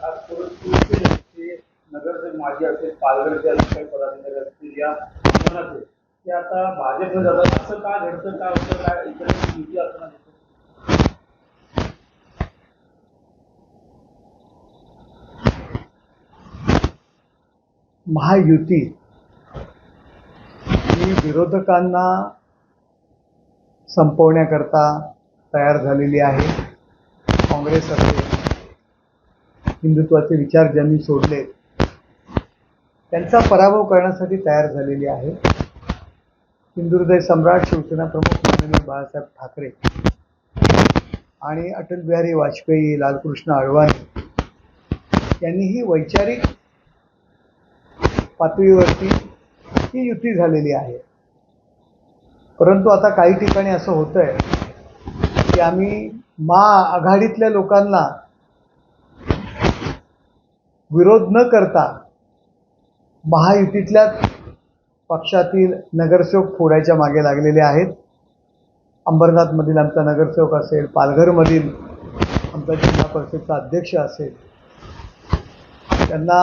खास करून नगरसेवक माजी असेल पालघरचे काही पदाधिकारी असतील या कोणाचे ते आता जातात. असं घडतं? होतं? काय इतर युती महायुती. ही विरोधकांना संपवण्याकरता तयार झालेली आहे. काँग्रेस असेल हिंदुत्वाचे विचार ज्यांनी सोडले त्यांचा पराभव करण्यासाठी तयार झालेली आहे. हिंदुहृदय सम्राट शिवसेना प्रमुख माननीय बाळासाहेब ठाकरे आणि अटल बिहारी वाजपेयी लालकृष्ण अडवाणी यांनी ही वैचारिक पातळीवरती ही युती झालेली आहे. परंतु आता काही ठिकाणी असं होतं आहे की आम्ही मा आघाडीतल्या लोकांना विरोध न करता महायुतीतल्याच पक्षातील नगरसेवक फोडायच्या मागे लागलेले आहेत. अंबरनाथमधील आमचा नगरसेवक असेल पालघरमधील आमचा जिल्हा परिषदचा अध्यक्ष असेल त्यांना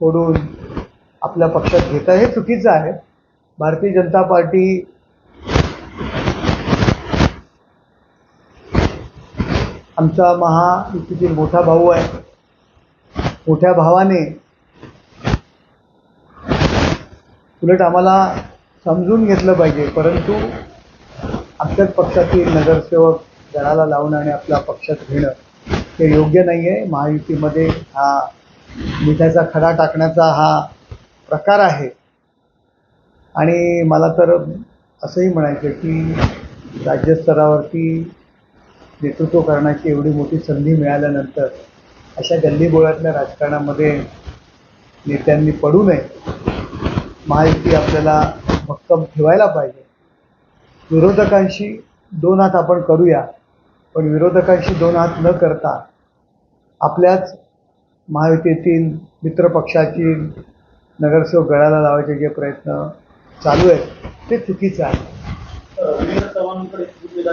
फोडून आपल्या पक्षात घेता हे चुकीचं आहे. भारतीय जनता पार्टी आमचा महायुतीतील मोठा भाऊ आहे. मोठ्या भावाने. उलट आम्हाला समजून घेतलं पाहिजे परंतु आमच्याच पक्षातील नगरसेवक जणाला लावणं आणि आपल्या पक्षात घेणं हे योग्य नाही आहे महायुतीमध्ये हा मिठाचा खडा टाकण्याचा हा प्रकार आहे. आणि मला तर असंही म्हणायचं की राज्यस्तरावरती नेतृत्व करण्याची एवढी मोठी संधी मिळाल्यानंतर अशा गल्लीबोळातल्या राजकारणामध्ये नेत्यांनी पडू नये. महायुती आपल्याला भक्कम ठेवायला पाहिजे. विरोधकांशी दोन हात आपण करूया पण विरोधकांशी दोन हात न करता आपल्याच महायुतीतील मित्रपक्षाची नगरसेवक गळाला लावायचे जे प्रयत्न चालू आहेत ते चुकीचं आहे